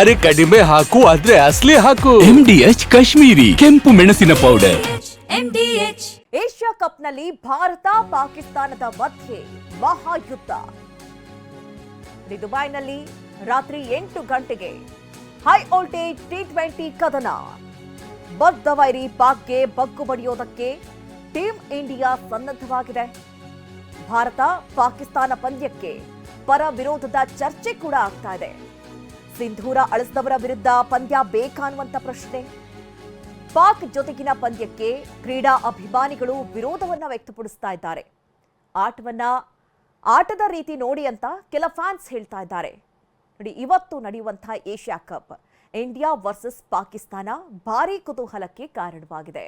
ಅರೆ ಕಡಿಮೆ ಹಾಕು ಆದ್ರೆ ಅಸ್ಲಿ ಹಾಕು. ಎಚ್ ಕಾಶ್ಮೀರಿ ಕೆಂಪು ಮೆಣಸಿನ ಪೌಡರ್ ಏಷ್ಯಾ ಕಪ್ನಲ್ಲಿ ಭಾರತ ಪಾಕಿಸ್ತಾನದ ಮಧ್ಯೆ ಮಹಾಯುದ್ಧ. ದುಬೈನಲ್ಲಿ ರಾತ್ರಿ ಎಂಟು ಗಂಟೆಗೆ. ಹೈ ವೋಲ್ಟೇಜ್ ಟಿ ಟ್ವೆಂಟಿ ಕದನ. ಬದ್ಧ ವೈರಿ ಪಾಕ್ಗೆ ಬಗ್ಗು ಬಡಿಯೋದಕ್ಕೆ ಟೀಮ್ ಇಂಡಿಯಾ ಸನ್ನದ್ಧವಾಗಿದೆ. ಭಾರತ ಪಾಕಿಸ್ತಾನ ಪಂದ್ಯಕ್ಕೆ ಪರ ವಿರೋಧದ ಚರ್ಚೆ ಕೂಡ ಆಗ್ತಾ ಇದೆ. ಸಿಂಧೂರ ಅಳಿಸಿದವರ ವಿರುದ್ಧ ಪಂದ್ಯ ಬೇಕಾನ್ನುವಂತ ಪ್ರಶ್ನೆ. ಪಾಕ್ ಜೊತೆಗಿನ ಪಂದ್ಯಕ್ಕೆ ಕ್ರೀಡಾ ಅಭಿಮಾನಿಗಳು ವಿರೋಧವನ್ನ ವ್ಯಕ್ತಪಡಿಸ್ತಾ ಇದ್ದಾರೆ. ಆಟವನ್ನ, ಆಟದ ರೀತಿ ನೋಡಿ ಅಂತ ಕೆಲ ಫ್ಯಾನ್ಸ್ ಹೇಳ್ತಾ ಇದ್ದಾರೆ. ನೋಡಿ, ಇವತ್ತು ನಡೆಯುವಂತಹ Asia cup. India versus Pakistan ಭಾರೀ ಕುತೂಹಲಕ್ಕೆ ಕಾರಣವಾಗಿದೆ.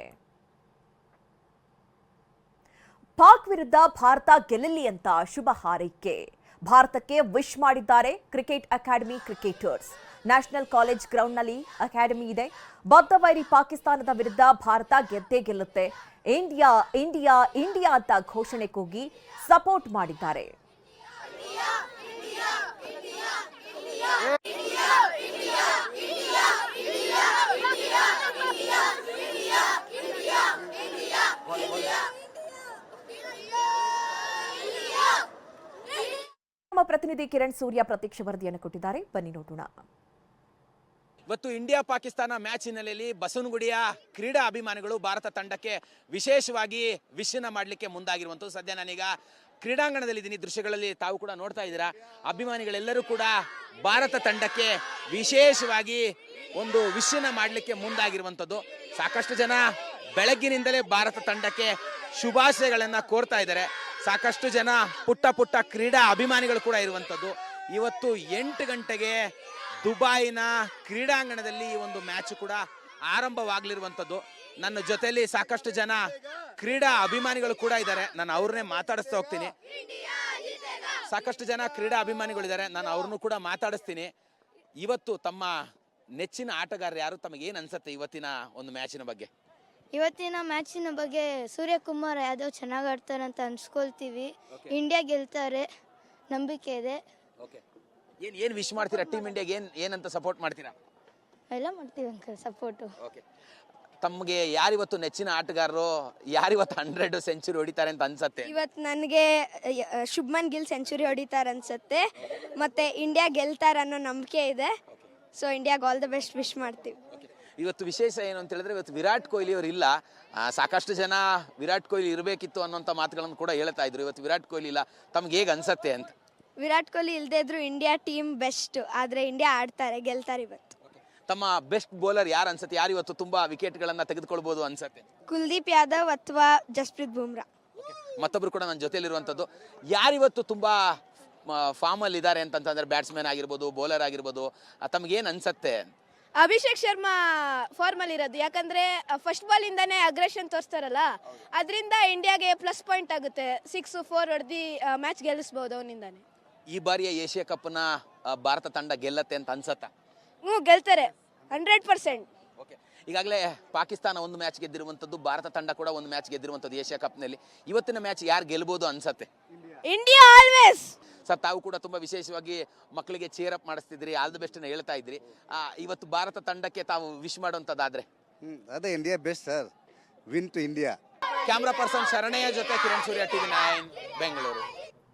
ಪಾಕ್ ವಿರುದ್ಧ ಭಾರತ ಗೆಲ್ಲಲಿ ಅಂತ ಶುಭ ಹಾರೈಕೆ. ಭಾರತಕ್ಕೆ ವಿಶ್ ಮಾಡಿದ್ದಾರೆ cricket academy cricketers national college ಗ್ರೌಂಡ್ನಲ್ಲಿ academy ಇದೆ. ಬದ್ಧ ವೈರಿ ಪಾಕಿಸ್ತಾನದ ವಿರುದ್ಧ ಭಾರತ ಗೆದ್ದೇ ಗೆಲ್ಲುತ್ತೆ. ಇಂಡಿಯಾ ಇಂಡಿಯಾ ಇಂಡಿಯಾ ಅಂತ ಘೋಷಣೆ ಕೂಗಿ ಸಪೋರ್ಟ್ ಮಾಡಿದ್ದಾರೆ. ಪ್ರತಿನಿಧಿ ಕಿರಣ್ ಸೂರ್ಯ ಪ್ರತ್ಯಕ್ಷ ವರದಿಯನ್ನು ಕೊಟ್ಟಿದ್ದಾರೆ. ಬನ್ನಿ ನೋಡೋಣ. ಇವತ್ತು ಇಂಡಿಯಾ ಪಾಕಿಸ್ತಾನ ಮ್ಯಾಚ್ ಹಿನ್ನೆಲೆಯಲ್ಲಿ ಬಸವನಗುಡಿಯ ಕ್ರೀಡಾ ಅಭಿಮಾನಿಗಳು ಭಾರತ ತಂಡಕ್ಕೆ ವಿಶೇಷವಾಗಿ ವಿಶ್ವನ ಮಾಡಲಿಕ್ಕೆ ಮುಂದಾಗಿರುವಂಥದ್ದು. ಸದ್ಯ ನಾನೀಗ ಕ್ರೀಡಾಂಗಣದಲ್ಲಿದ್ದೀನಿ. ದೃಶ್ಯಗಳಲ್ಲಿ ತಾವು ಕೂಡ ನೋಡ್ತಾ ಇದ್ದೀರಾ. ಅಭಿಮಾನಿಗಳೆಲ್ಲರೂ ಕೂಡ ಭಾರತ ತಂಡಕ್ಕೆ ವಿಶೇಷವಾಗಿ ಒಂದು ವಿಶ್ವನ ಮಾಡಲಿಕ್ಕೆ ಮುಂದಾಗಿರುವಂಥದ್ದು. ಸಾಕಷ್ಟು ಜನ ಬೆಳಗ್ಗಿನಿಂದಲೇ ಭಾರತ ತಂಡಕ್ಕೆ ಶುಭಾಶಯಗಳನ್ನು ಕೋರ್ತಾ ಇದ್ದಾರೆ. ಸಾಕಷ್ಟು ಜನ ಪುಟ್ಟ ಪುಟ್ಟ ಕ್ರೀಡಾ ಅಭಿಮಾನಿಗಳು ಕೂಡ ಇರುವಂಥದ್ದು. ಇವತ್ತು ಎಂಟು ಗಂಟೆಗೆ ದುಬಾಯಿನ ಕ್ರೀಡಾಂಗಣದಲ್ಲಿ ಈ ಒಂದು ಮ್ಯಾಚ್ ಕೂಡ ಆರಂಭವಾಗಲಿರುವಂಥದ್ದು. ನನ್ನ ಜೊತೆಯಲ್ಲಿ ಸಾಕಷ್ಟು ಜನ ಕ್ರೀಡಾ ಅಭಿಮಾನಿಗಳು ಕೂಡ ಇದ್ದಾರೆ. ನಾನು ಅವ್ರನ್ನೇ ಮಾತಾಡಿಸ್ತಾ ಹೋಗ್ತೀನಿ. ಸಾಕಷ್ಟು ಜನ ಕ್ರೀಡಾ ಅಭಿಮಾನಿಗಳಿದ್ದಾರೆ ನಾನು ಅವ್ರನ್ನೂ ಕೂಡ ಮಾತಾಡಿಸ್ತೀನಿ. ಇವತ್ತು ತಮ್ಮ ನೆಚ್ಚಿನ ಆಟಗಾರರು ಯಾರು? ತಮಗೇನು ಅನ್ಸುತ್ತೆ ಇವತ್ತಿನ ಒಂದು ಮ್ಯಾಚಿನ ಬಗ್ಗೆ? ಇವತ್ತಿನ ಮ್ಯಾಚಿನ ಬಗ್ಗೆ ಸೂರ್ಯಕುಮಾರ್ ಯಾದವ್ ಚೆನ್ನಾಗಿ ಆಡ್ತಾರೆ ಅಂತ ಅನ್ಸ್ಕೊಳ್ತೀವಿ. ಇಂಡಿಯಾ ಗೆಲ್ತಾರೆ ನಂಬಿಕೆ ಇದೆ. ಓಕೆ ಏನು ಏನು ವಿಶ್ ಮಾಡ್ತೀರಾ? ಟೀಮ್ ಇಂಡಿಯಾಗೆ ಏನು ಏನಂತ ಸಪೋರ್ಟ್ ಮಾಡ್ತೀರಾ? ಎಲ್ಲ ಮಾಡ್ತೀವಿ ಅಂಕಲ್ ಸಪೋರ್ಟು ಓಕೆ ತಮಗೆ ಯಾರಿವತ್ತು ನೆಚ್ಚಿನ ಆಟಗಾರರು ಯಾರಿವತ್ತು ಹಂಡ್ರೆಡ್ ಸೆಂಚುರಿ ಹೊಡಿತಾರೆ ಅಂತ ಅನ್ಸತ್ತೆ? ಇವತ್ತು ನನಗೆ ಶುಭ್ಮನ್ ಗಿಲ್ ಸೆಂಚುರಿ ಹೊಡಿತಾರೆ ಅನ್ಸುತ್ತೆ. ಮತ್ತೆ ಇಂಡಿಯಾ ಗೆಲ್ತಾರೆ ಅನ್ನೋ ನಂಬಿಕೆ ಇದೆ. ಸೊ ಇಂಡಿಯಾಗೆ ಆಲ್ ದ ಬೆಸ್ಟ್ ವಿಶ್ ಮಾಡ್ತೀವಿ. ಇವತ್ತು ವಿಶೇಷ ಏನು ಅಂತ ಹೇಳಿದ್ರೆ ಇವತ್ತು ವಿರಾಟ್ ಕೊಹ್ಲಿ ಅವರು ಇಲ್ಲ. ಸಾಕಷ್ಟು ಜನ ವಿರಾಟ್ ಕೊಹ್ಲಿ ಇರಬೇಕಿತ್ತು ಅನ್ನೋಂಥ ಮಾತುಗಳನ್ನು ಕೂಡ ಹೇಳ್ತಾ ಇದ್ರು. ಇವತ್ತು ವಿರಾಟ್ ಕೊಹ್ಲಿ ಇಲ್ಲ. ತಮ್ಗೆ ಹೇಗೆ ಅನ್ಸತ್ತೆ ಅಂತ? ವಿರಾಟ್ ಕೊಹ್ಲಿ ಇಲ್ಲದೇ ಇದ್ರು ಇಂಡಿಯಾ ಟೀಮ್ ಬೆಸ್ಟ್. ಆದರೆ ಇಂಡಿಯಾ ಆಡ್ತಾರೆ ಗೆಲ್ತಾರೆ ಇವತ್ತು. ತಮ್ಮ ಬೆಸ್ಟ್ ಬೌಲರ್ ಯಾರು ಅನ್ಸುತ್ತೆ? ಯಾರು ಇವತ್ತು ತುಂಬಾ ವಿಕೆಟ್ಗಳನ್ನು ತೆಗೆದುಕೊಳ್ಬೋದು ಅನ್ಸತ್ತೆ? ಕುಲ್ದೀಪ್ ಯಾದವ್ ಅಥವಾ ಜಸ್ಪ್ರೀತ್ ಬುಮ್ರಾ. ಮತ್ತೊಬ್ರು ಕೂಡ ನನ್ನ ಜೊತೆಲಿರುವಂಥದ್ದು ಯಾರಿವತ್ತು ತುಂಬಾ ಫಾರ್ಮ್ ಅಲ್ಲಿ ಇದ್ದಾರೆ ಅಂತಂತಂದ್ರೆ ಬ್ಯಾಟ್ಸ್ಮನ್ ಆಗಿರ್ಬೋದು ಬೌಲರ್ ಆಗಿರ್ಬೋದು ತಮ್ಗೆ ಏನು ಅನ್ಸತ್ತೆ? ಅಭಿಷೇಕ್ ಶರ್ಮಾ ಫಾರ್ಮಲ್ ಇರೋದು. ಯಾಕಂದ್ರೆ ಫಸ್ಟ್ ಬಾಲ್ ಇಂದಾನೆ ಅಗ್ರೆಷನ್ ತೋರಿಸ್ತಾರಲ್ಲ? ಅದರಿಂದ ಇಂಡಿಯಾಗೆ ಪ್ಲಸ್ ಪಾಯಿಂಟ್ ಆಗುತ್ತೆ. ಸಿಕ್ಸ್ ಫೋರ್ ಹೊಡೆದು ಮ್ಯಾಚ್ ಗೆಲ್ಲಿಸ್ಬೋದು ಅವನಿಂದಾನೆ. ಈ ಬಾರಿಯ ಏಷ್ಯಾ ಕಪ್ನ ಭಾರತ ತಂಡ ಗೆಲ್ಲತ್ತೆ ಅಂತ ಅನ್ಸತ್ತಾ? ಹ್ಞೂ ಗೆಲ್ತಾರೆ. ಹಂಡ್ರೆಡ್ ಪರ್ಸೆಂಟ್ ಓಕೆ ಈಗಾಗಲೇ ಪಾಕಿಸ್ತಾನ ಒಂದು ಮ್ಯಾಚ್ ಗೆದ್ದಿರುವಂಥದ್ದು ಭಾರತ ತಂಡ ಕೂಡ ಒಂದು ಮ್ಯಾಚ್ ಗೆದ್ದಿರುವಂಥದ್ದು ಏಷ್ಯಾ ಕಪ್ನಲ್ಲಿ ಇವತ್ತಿನ ಮ್ಯಾಚ್ ಯಾರು ಗೆಲ್ಬೋದು ಅನ್ಸತ್ತೆ? ಇಂಡಿಯಾ ಆಲ್ವೇಸ್ ಸರ್ ತಾವು ಕೂಡ ತುಂಬಾ ವಿಶೇಷವಾಗಿ ಮಕ್ಕಳಿಗೆ ಚೇರ್ ಅಪ್ ಮಾಡಿಸ್ತಿದ್ರಿ ಆಲ್ ದ ಬೆಸ್ಟ್ ಹೇಳ್ತಾ ಇದ್ರಿ. ಆ, ಇವತ್ತು ಭಾರತ ತಂಡಕ್ಕೆ ತಾವು ವಿಶ್ ಮಾಡುವಂಥದ್ದಾದ್ರೆ? ಹ್ಮ್, ಅದೇ India best sir win to India camera person ಶರಣೆಯ ಜೊತೆ ಕಿರಣ್ ಸೂರ್ಯ ಟಿವಿ ನೈನ್ ಬೆಂಗಳೂರು